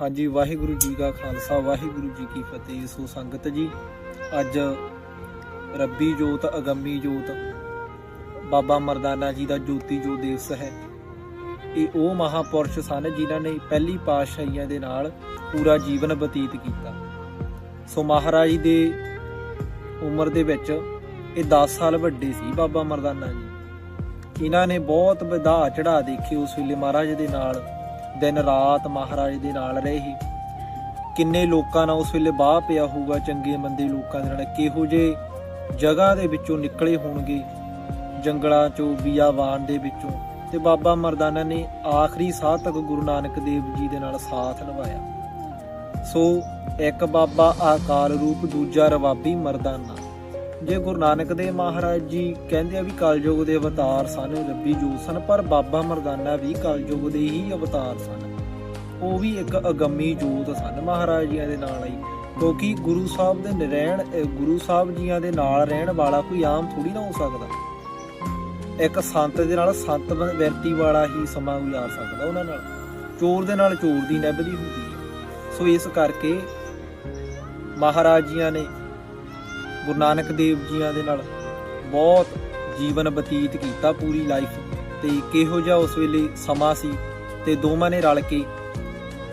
ਹਾਂਜੀ, ਵਾਹਿਗੁਰੂ ਜੀ ਕਾ ਖਾਲਸਾ, ਵਾਹਿਗੁਰੂ ਜੀ ਕੀ ਫਤਿਹ। ਸੋ ਸੰਗਤ ਜੀ, ਅੱਜ ਰੱਬੀ ਜੋਤ, ਅਗੰਮੀ ਜੋਤ, ਬਾਬਾ ਮਰਦਾਨਾ ਜੀ ਦਾ ਜੋਤੀ ਜੋ ਦਿਵਸ ਹੈ, ਇਹ ਉਹ ਮਹਾਪੁਰਸ਼ ਸਨ ਜਿਨ੍ਹਾਂ ਨੇ ਪਹਿਲੀ ਪਾਤਸ਼ਾਹੀਆਂ ਦੇ ਨਾਲ ਪੂਰਾ ਜੀਵਨ ਬਤੀਤ ਕੀਤਾ। ਸੋ ਮਹਾਰਾਜ ਦੇ ਉਮਰ ਦੇ ਵਿੱਚ ਇਹ 10 ਸਾਲ ਵੱਡੇ ਸੀ ਬਾਬਾ ਮਰਦਾਨਾ ਜੀ। ਇਹਨਾਂ ਨੇ ਬਹੁਤ ਵਧਾ ਚੜਾ ਦੇਖੇ ਉਸ ਵੇਲੇ ਮਹਾਰਾਜ ਦੇ ਨਾਲ। ਦਿਨ ਰਾਤ ਮਹਾਰਾਜ ਦੇ ਨਾਲ ਰਹੇ ਕਿੰਨੇ ਲੋਕਾਂ ਨਾਲ ਉਸ ਵੇਲੇ ਬਾਹ ਪਿਆ ਹੋਊਗਾ ਚੰਗੇ ਮੰਦੇ ਲੋਕਾਂ ਦੇ ਨਾਲ। ਕਿਹੋ ਜੇ ਜਗ੍ਹਾ ਦੇ ਵਿੱਚੋਂ ਨਿਕਲੇ ਹੋਣਗੇ ਜੰਗਲਾਂ ਚੋਂ ਬੀਆਵਾਨ ਦੇ ਵਿੱਚੋਂ। ਤੇ ਬਾਬਾ ਮਰਦਾਨਾ ਨੇ ਆਖਰੀ ਸਾਹ ਤੱਕ ਗੁਰੂ ਨਾਨਕ ਦੇਵ ਜੀ ਦੇ ਨਾਲ ਸਾਥ ਨਿਭਾਇਆ। ਸੋ ਇੱਕ ਬਾਬਾ ਆਕਾਰ ਰੂਪ, ਦੂਜਾ ਰਵਾਬੀ ਮਰਦਾਨਾ। ਜੇ ਗੁਰੂ ਨਾਨਕ ਦੇਵ ਮਹਾਰਾਜ ਜੀ ਕਹਿੰਦੇ ਆ ਵੀ ਕਲਯੁਗ ਦੇ ਅਵਤਾਰ ਸਨ ਰੱਬੀ ਜੋਤ ਸਨ, ਪਰ ਬਾਬਾ ਮਰਦਾਨਾ ਵੀ ਕਲਯੁਗ ਦੇ ਹੀ ਅਵਤਾਰ ਸਨ। ਉਹ ਵੀ ਇੱਕ ਅਗੰਮੀ ਜੋਤ ਸਨ ਮਹਾਰਾਜ ਜੀਆਂ ਦੇ ਨਾਲ ਹੀ, ਕਿਉਂਕਿ ਗੁਰੂ ਸਾਹਿਬ ਦੇ ਨਰੈਣ ਗੁਰੂ ਸਾਹਿਬ ਜੀਆਂ ਦੇ ਨਾਲ ਰਹਿਣ ਵਾਲਾ ਕੋਈ ਆਮ ਥੋੜੀ ਨਾ ਹੋ ਸਕਦਾ। ਇੱਕ ਸੰਤ ਦੇ ਨਾਲ ਸੰਤ ਬ- ਵਿਅਕਤੀ ਵਾਲਾ ਹੀ ਸਮਾਂ ਗੁਜ਼ਾਰ ਸਕਦਾ ਉਹਨਾਂ ਨਾਲ। ਚੋਰ ਦੇ ਨਾਲ ਚੋਰ ਦੀ ਨਿਭਦੀ ਹੁੰਦੀ ਹੈ। ਸੋ ਇਸ ਕਰਕੇ ਮਹਾਰਾਜ ਜੀਆਂ ਨੇ ਗੁਰੂ ਨਾਨਕ ਦੇਵ ਜੀਆਂ ਦੇ ਨਾਲ ਬਹੁਤ ਜੀਵਨ ਬਤੀਤ ਕੀਤਾ ਪੂਰੀ ਲਾਈਫ ਤੇ ਕਿਹੋ ਜਿਹਾ ਉਸ ਵੇਲੇ ਸਮਾਂ ਸੀ ਤੇ ਦੋਵਾਂ ਨੇ ਰਲ ਕੇ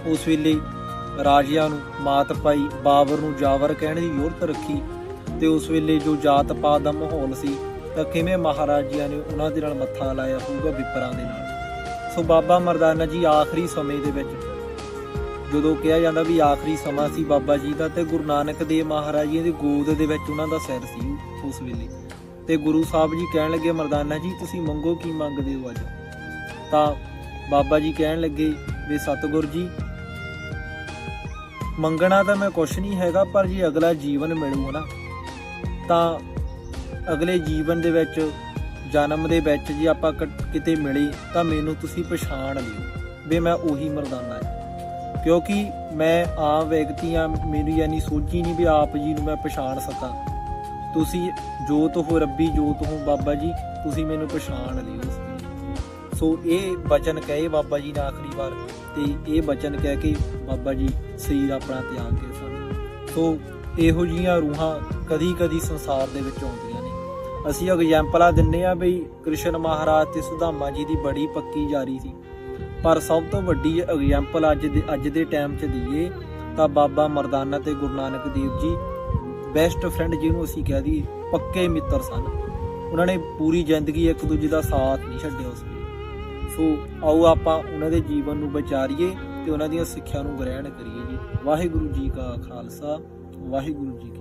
ਉਸ ਵੇਲੇ ਰਾਜਿਆਂ ਨੂੰ, ਮਾਤ ਪਾਈ ਬਾਬਰ ਨੂੰ ਜਾਵਰ ਕਹਿਣ ਦੀ ਯੋਰਤ ਰੱਖੀ ਤੇ ਉਸ ਵੇਲੇ ਜੋ ਜਾਤ ਪਾਤ ਦਾ ਮਾਹੌਲ ਸੀ ਤਾਂ ਕਿਵੇਂ ਮਹਾਰਾਜਿਆਂ ਨੇ ਉਹਨਾਂ ਦੇ ਨਾਲ ਮੱਥਾ ਲਾਇਆ ਹੋਊਗਾ ਵਿਪਰਾਂ ਦੇ ਨਾਲ। ਸੋ ਬਾਬਾ ਮਰਦਾਨਾ ਜੀ, ਆਖਰੀ ਸਮੇਂ ਦੇ ਵਿੱਚ ਜਦੋਂ ਕਿਹਾ ਜਾਂਦਾ ਵੀ ਆਖਰੀ ਸਮਾਂ ਸੀ ਬਾਬਾ ਜੀ ਦਾ, ਤੇ ਗੁਰੂ ਨਾਨਕ ਦੇਵ ਮਹਾਰਾਜ ਜੀ ਦੀ ਗੋਦ ਦੇ ਵਿੱਚ ਉਹਨਾਂ ਦਾ ਸਿਰ ਸੀ ਉਸ ਵੇਲੇ। ਤੇ ਗੁਰੂ ਸਾਹਿਬ ਜੀ ਕਹਿਣ ਲੱਗੇ, ਮਰਦਾਨਾ ਜੀ, ਤੁਸੀਂ ਮੰਗੋ ਕੀ ਮੰਗਦੇ ਹੋ ਅੱਜ? ਤਾਂ ਬਾਬਾ ਜੀ ਕਹਿਣ ਲੱਗੇ, ਵੀ ਸਤਿਗੁਰ ਜੀ, ਮੰਗਣਾ ਤਾਂ ਮੈਂ ਕੁਛ ਨਹੀਂ ਹੈਗਾ, ਪਰ ਜੇ ਅਗਲਾ ਜੀਵਨ ਮਿਲੂ ਨਾ ਤਾਂ ਅਗਲੇ ਜੀਵਨ ਦੇ ਵਿੱਚ, ਜਨਮ ਦੇ ਵਿੱਚ ਜੇ ਆਪਾਂ ਕ- ਕਿਤੇ ਮਿਲੇ, ਤਾਂ ਮੈਨੂੰ ਤੁਸੀਂ ਪਛਾਣ ਲਿਓ, ਵੀ ਮੈਂ ਉਹੀ ਮਰਦਾਨਾ ਹਾਂ। ਕਿਉਂਕਿ ਮੈਂ ਆਮ ਵਿਅਕਤੀ ਆ ਮੈਨੂੰ ਯਾਨੀ ਸੋਚੀ ਨਹੀਂ ਵੀ ਆਪ ਜੀ ਨੂੰ ਮੈਂ ਪਛਾਣ ਸਕਾਂ। ਤੁਸੀਂ ਜੋਤ ਹੋ ਰੱਬੀ, ਜੋਤ ਹੋ ਬਾਬਾ ਜੀ, ਤੁਸੀਂ ਮੈਨੂੰ ਪਛਾਣ ਲਿਓ। ਸੋ ਇਹ ਬਚਨ ਕਹੇ ਬਾਬਾ ਜੀ ਨੇ ਆਖਰੀ ਵਾਰ ਤੇ ਇਹ ਬਚਨ ਕਹਿ ਕੇ ਬਾਬਾ ਜੀ ਸਰੀਰ ਆਪਣਾ ਤਿਆਗ ਗਏ ਸਨ। ਸੋ ਇਹੋ ਜੀਆਂ ਰੂਹਾਂ ਕਦੀ ਕਦੀ ਸੰਸਾਰ ਦੇ ਵਿੱਚ ਆਉਂਦੀਆਂ ਨੇ। ਅਸੀਂ ਐਗਜ਼ਾਮਪਲਾਂ ਦਿੰਨੇ ਆ ਬਈ ਕ੍ਰਿਸ਼ਨ ਮਹਾਰਾਜ ਤੇ ਸੁਧਾਮਾ ਜੀ ਦੀ ਬੜੀ ਪੱਕੀ ਜਾਰੀ ਸੀ। ਪਰ ਸਭ ਤੋਂ ਵੱਡੀ ਐਗਜ਼ਾਮਪਲ ਅੱਜ ਦੇ ਅੱਜ ਦੇ ਟਾਈਮ 'ਚ ਦਈਏ ਤਾਂ ਬਾਬਾ ਮਰਦਾਨਾ ਤੇ ਗੁਰੂ ਨਾਨਕ ਦੇਵ ਜੀ ਬੈਸਟ ਫਰੈਂਡ ਜਿਹਨੂੰ ਅਸੀਂ ਕਹਿ ਦਈਏ, ਪੱਕੇ ਮਿੱਤਰ ਸਨ। ਉਹਨਾਂ ਨੇ ਪੂਰੀ ਜ਼ਿੰਦਗੀ ਇੱਕ ਦੂਜੇ ਦਾ ਸਾਥ ਨਹੀਂ ਛੱਡਿਆ ਉਸ ਵੇਲੇ। ਸੋ ਆਓ ਆਪਾਂ ਉਹਨਾਂ ਦੇ ਜੀਵਨ ਨੂੰ ਵਿਚਾਰੀਏ ਤੇ ਉਹਨਾਂ ਦੀਆਂ ਸਿੱਖਿਆ ਨੂੰ ਗ੍ਰਹਿਣ ਕਰੀਏ ਜੀ। ਵਾਹਿਗੁਰੂ ਜੀ ਕਾ ਖਾਲਸਾ, ਵਾਹਿਗੁਰੂ ਜੀ